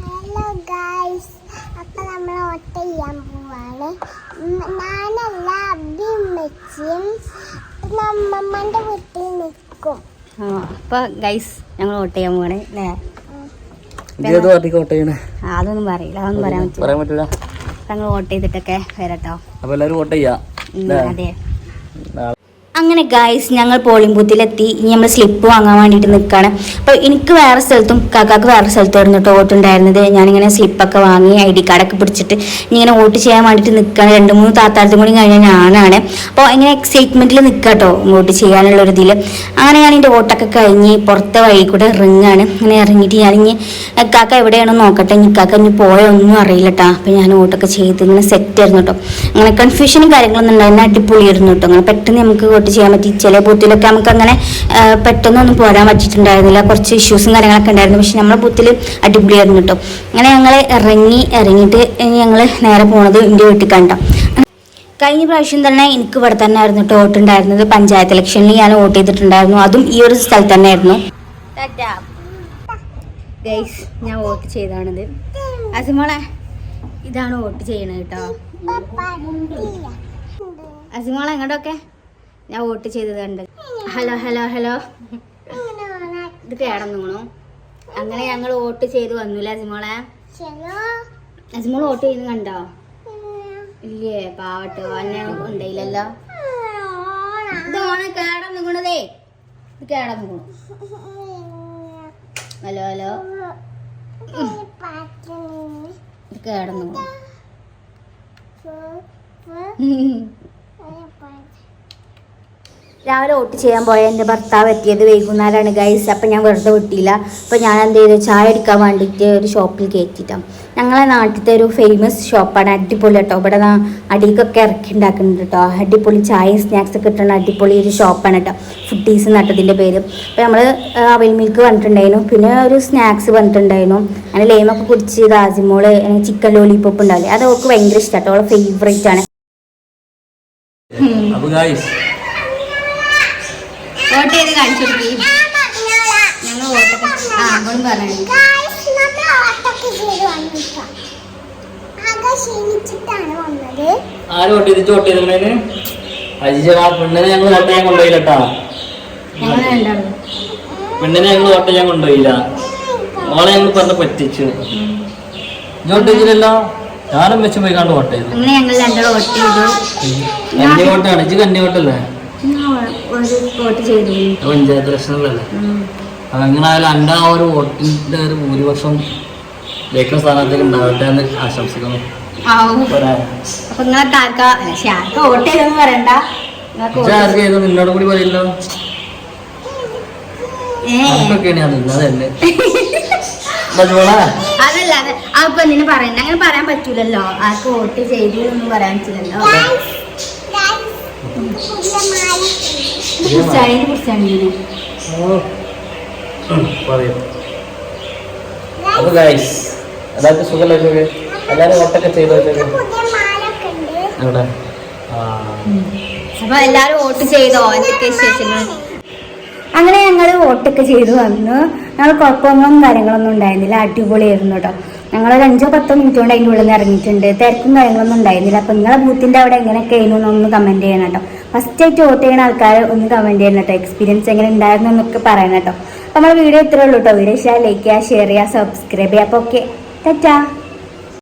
Hello guys അപ്പൊ നമ്മൾ ഓട്ട ചെയ്യാൻ പോവാണ്. ഞാനല്ല അഭിമച്ചും നമ്മമ്മന്റെ വീട്ടിൽ നിൽക്കും. ആ അപ്പൊ ഗൈസ് ഞങ്ങൾ വോട്ട് ചെയ്യാൻ പോവാണ് അല്ലേ? അതൊന്നും പറയില്ല അതൊന്നും പറയാൻ പറയാൻ പറ്റില്ല. ഞങ്ങൾ വോട്ട് ചെയ്തിട്ടൊക്കെ വരട്ടോ. അപ്പൊ എല്ലാരും വോട്ട് ചെയ്യാ അതെ. അങ്ങനെ ഗായ്സ് ഞങ്ങൾ പോളിംഗ് ബൂത്തിലെത്തി ഇനി നമ്മൾ സ്ലിപ്പ് വാങ്ങാൻ വേണ്ടിയിട്ട് നിൽക്കുകയാണ് അപ്പോൾ എനിക്ക് വേറെ സ്ഥലത്തും കാക്കാക്ക് വേറെ സ്ഥലത്തായിരുന്നു കേട്ടോ വോട്ടുണ്ടായിരുന്നത് ഞാനിങ്ങനെ സ്ലിപ്പൊക്കെ വാങ്ങി ഐ ഡി കാർഡൊക്കെ പിടിച്ചിട്ട് ഇങ്ങനെ വോട്ട് ചെയ്യാൻ വേണ്ടിയിട്ട് നിൽക്കുകയാണ് രണ്ട് മൂന്ന് താത്താലത്തും കൂടി കഴിഞ്ഞാൽ ഞാനാണ്. അപ്പോൾ ഇങ്ങനെ എക്സൈറ്റ്മെന്റിൽ നിൽക്കുക കേട്ടോ വോട്ട് ചെയ്യാനുള്ള ഒരു ഇതിൽ അങ്ങനെ ഞാൻ എന്റെ വോട്ടൊക്കെ കഴിഞ്ഞ് പുറത്തെ വഴി കൂടെ ഇറങ്ങാണ്. അങ്ങനെ ഇറങ്ങിയിട്ട് ഞാനിനി കാക്ക എവിടെയാണോ നോക്കട്ടെ. ഇനി കാക്ക ഇനി പോയോ ഒന്നും അറിയില്ല കേട്ടോ അപ്പോൾ ഞാൻ വോട്ടൊക്കെ ചെയ്ത് ഇങ്ങനെ സെറ്റ് ആയിരുന്നു കേട്ടോ അങ്ങനെ കൺഫ്യൂഷനും കാര്യങ്ങളൊന്നും ഉണ്ടായിരുന്നു അടിപൊളിയായിരുന്നു കേട്ടോ അങ്ങനെ പെട്ടെന്ന് നമുക്ക് വോട്ട് ചെയ്യാൻ പറ്റി. ചില ബൂത്തിലൊക്കെ നമുക്ക് അങ്ങനെ പെട്ടെന്നൊന്നും പോരാൻ പറ്റിയിട്ടുണ്ടായിരുന്നില്ല. കുറച്ച് ഇഷ്യൂസും കാര്യങ്ങളൊക്കെ ഉണ്ടായിരുന്നു. പക്ഷെ നമ്മളെ ബൂത്തിൽ അടിപൊളിയായിരുന്നു കേട്ടോ അങ്ങനെ ഞങ്ങൾ ഇറങ്ങി ഇറങ്ങിയിട്ട് ഞങ്ങൾ നേരെ പോണത് എന്റെ വീട്ടിൽ കണ്ടോ കഴിഞ്ഞ പ്രാവശ്യം തന്നെ എനിക്ക് ഇവിടെ തന്നെ ആയിരുന്നു കേട്ടോ വോട്ട് ഉണ്ടായിരുന്നത്. പഞ്ചായത്ത് ഇലക്ഷനിൽ ഞാൻ വോട്ട് ചെയ്തിട്ടുണ്ടായിരുന്നു. അതും ഈ ഒരു സ്ഥലത്ത് തന്നെ ആയിരുന്നു ഗൈസ് ഞാൻ വോട്ട് ചെയ്താണിത്. അസിമോളെ ഇതാണ് വോട്ട് ചെയ്യണത് കേട്ടോ അസിമോളെ എങ്ങോട്ടൊക്കെ? ഞാൻ വോട്ട് ചെയ്തത് കണ്ട്. Hello hello hello. ഇത് കേടന്നു അങ്ങനെ ഞങ്ങൾ വോട്ട് ചെയ്ത് വന്നില്ല അജിമോളെ? അജിമോൾ വോട്ട് ചെയ്യുന്ന കണ്ടോ? ഇല്ലേ പാവട്ടോ എന്നെ ഉണ്ടായില്ലല്ലോ. ഇത് ഓണ ഇത് കേടന്നു ഹലോ ഹലോ. ഇത് കേടന്നു ഗുണം രാവിലെ വോട്ട് ചെയ്യാൻ പോയ എന്റെ ഭർത്താവ് എത്തിയത് വൈകുന്നേരമാണ് ഗൈസ് അപ്പം ഞാൻ വെറുതെ വിട്ടില്ല. അപ്പം ഞാൻ എന്ത് ചെയ്തു? ചായ എടുക്കാൻ വേണ്ടിയിട്ട് ഒരു ഷോപ്പിൽ കയറ്റിയിട്ടാണ് ഞങ്ങളെ നാട്ടിലത്തെ ഒരു ഫേമസ് ഷോപ്പാണ് അടിപൊളി കേട്ടോ. ഇവിടെ അടിക്കൊക്കെ ഇറക്കി ഉണ്ടാക്കുന്നുണ്ട് കേട്ടോ. അടിപൊളി ചായയും സ്നാക്സ് ഒക്കെ കിട്ടുന്ന അടിപൊളി ഒരു ഷോപ്പാണ് കേട്ടോ. ഫുഡീസ് നട്ടതിന്റെ പേര്. അപ്പോൾ നമ്മൾ അവൽ മിൽക്ക് വന്നിട്ടുണ്ടായിരുന്നു. പിന്നെ ഒരു സ്നാക്സ് വന്നിട്ടുണ്ടായിരുന്നു. അങ്ങനെ ലേമൊക്കെ കുടിച്ച് ദാസിമോൾ ചിക്കൻ ലോലിപ്പോപ്പ് ഉണ്ടാവില്ലേ? അത് അവൾക്ക് ഭയങ്കര ഇഷ്ടമാണ് കേട്ടോ. അവളെ ഫേവറേറ്റ് ആണ്. അപ്പോൾ വോട്ട് ചെയ്ത് കാണിച്ചു കൊടുക്കി. ഞങ്ങൾ ആ അങ്ങോട്ടും പറഞ്ഞു ആര് വോട്ട് ചെയ്തിട്ട് വോട്ട് അജിജ ആ പെണ്ണിനെ ഞങ്ങൾ വോട്ട് ഞാൻ ഉണ്ടാവും പെണ്ണിനെ ഞങ്ങൾ വോട്ട് ഞാൻ കൊണ്ടുപോയില്ല. ഓളെ ഞങ്ങൾ പറഞ്ഞ് പറ്റിച്ചു. വോട്ട് ചെയ്തില്ലല്ലോ? ഞാനും വെച്ച് പോയി കണ്ട് വോട്ട് ചെയ്തു. കന്നി വോട്ടാണ് ഇജ്ജ് കന്നി വോട്ടല്ലേ പഞ്ചായത്ത് ഇലക്ഷനിലല്ലേ ഉം. എങ്ങനായാലും എന്റെ ആ ഒരു വോട്ടിന്റെ ഒരു ഭൂരിപക്ഷം ജയിക്കുന്ന സ്ഥാനത്തേക്ക് ഉണ്ടാവട്ടെ എന്ന് ആശംസിക്കുന്നു? അപ്പൊ നിങ്ങൾക്ക് ആർക്കാ ആർക്കാ വോട്ട് ചെയ്തെന്ന് പറയണ്ട നിങ്ങൾക്ക് ഇജ്ജ് ചെയ്തു നിന്നോട് കൂടി പറയില്ലോ. ഏ. അതൊക്കെയാണ് ഞാൻ നിന്നതല്ലേ അതല്ല അത് അപ്പൊ നിന്നെ പറയണ്ട അങ്ങനെ പറയാൻ പറ്റൂലല്ലോ. ആർക്ക് വോട്ട് ചെയ്തു എന്ന് പറയാൻ പറ്റില്ലല്ലോ അപ്പൊ ഗൈസ് എല്ലാവർക്കും സുഖമല്ലേ എല്ലാരും എല്ലാവരും വോട്ടൊക്കെ ചെയ്തു അവിടെ അപ്പൊ എല്ലാരും വോട്ട് ചെയ്തോ? എന്തൊക്കെ വിശേഷങ്ങൾ അങ്ങനെ ഞങ്ങൾ വോട്ടൊക്കെ ചെയ്തു വന്നു. ഞങ്ങൾ കുഴപ്പങ്ങളും കാര്യങ്ങളൊന്നും ഉണ്ടായിരുന്നില്ല. അടിപൊളിയായിരുന്നു കേട്ടോ ഞങ്ങൾ ഒരു അഞ്ചോ പത്തോ മിനിറ്റ് കൊണ്ട് അതിന്റെ ഉള്ളിൽ നിന്ന് ഇറങ്ങിയിട്ടുണ്ട്. തിരക്കും കാര്യങ്ങളൊന്നും ഉണ്ടായിരുന്നില്ല. അപ്പം നിങ്ങളെ ബൂത്തിന്റെ അവിടെ എങ്ങനെയൊക്കെ ആയിരുന്നു എന്നൊന്ന് കമന്റ് ചെയ്യണം കേട്ടോ ഫസ്റ്റ് ആയിട്ട് വോട്ട് ചെയ്യുന്ന ആൾക്കാർ ഒന്ന് കമന്റ് ചെയ്യണം കേട്ടോ എക്സ്പീരിയൻസ് എങ്ങനെ ഉണ്ടായിരുന്നു എന്നൊക്കെ പറയണം കേട്ടോ അപ്പോൾ നമ്മുടെ വീഡിയോ ഇത്രേ ഉള്ളൂ കേട്ടോ വീഡിയോ ഇഷ്ടമായി ലൈക്ക് ചെയ്യുക ഷെയർ ചെയ്യുക സബ്സ്ക്രൈബ് ചെയ്യുക. അപ്പോൾ ഓക്കെ ടാറ്റാ